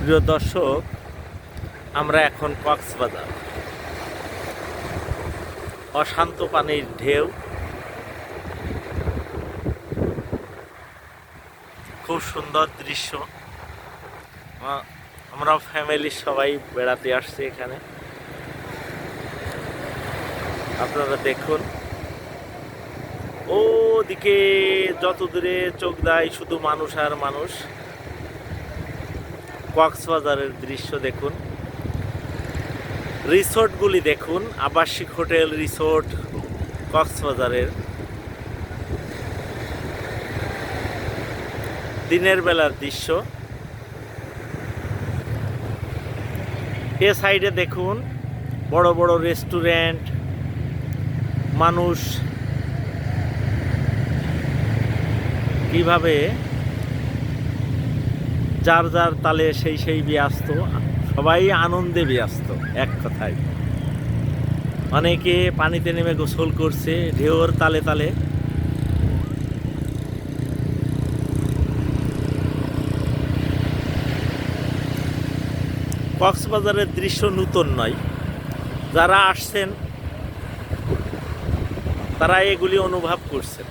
প্রিয় দর্শক, আমরা এখন কক্সবাজার। অশান্ত পানির ঢেউ। খুব সুন্দর দৃশ্য। আমরা ফ্যামিলির সবাই বেড়াতে আসছি এখানে। আপনারা দেখুন। ও দিকে যত দূরে চোখ দেয় শুধু মানুষ আর মানুষ। কক্সবাজারের দৃশ্য দেখুন। রিসোর্টগুলি দেখুন, আবাসিক হোটেল, রিসোর্ট, কক্সবাজারের। দিনের বেলার দৃশ্য। এ সাইডে দেখুন, বড় বড় রেস্টুরেন্ট, মানুষ। কীভাবে যার যার তালে সেই সেই ব্যস্ত, সবাই আনন্দে ব্যস্ত, এক কথায়। অনেকে পানিতে নেমে গোসল করছে, ঢেউর তালে তালে। কক্সবাজারের দৃশ্য নূতন নয়। যারা আসছেন, তারা এগুলি অনুভব করছেন।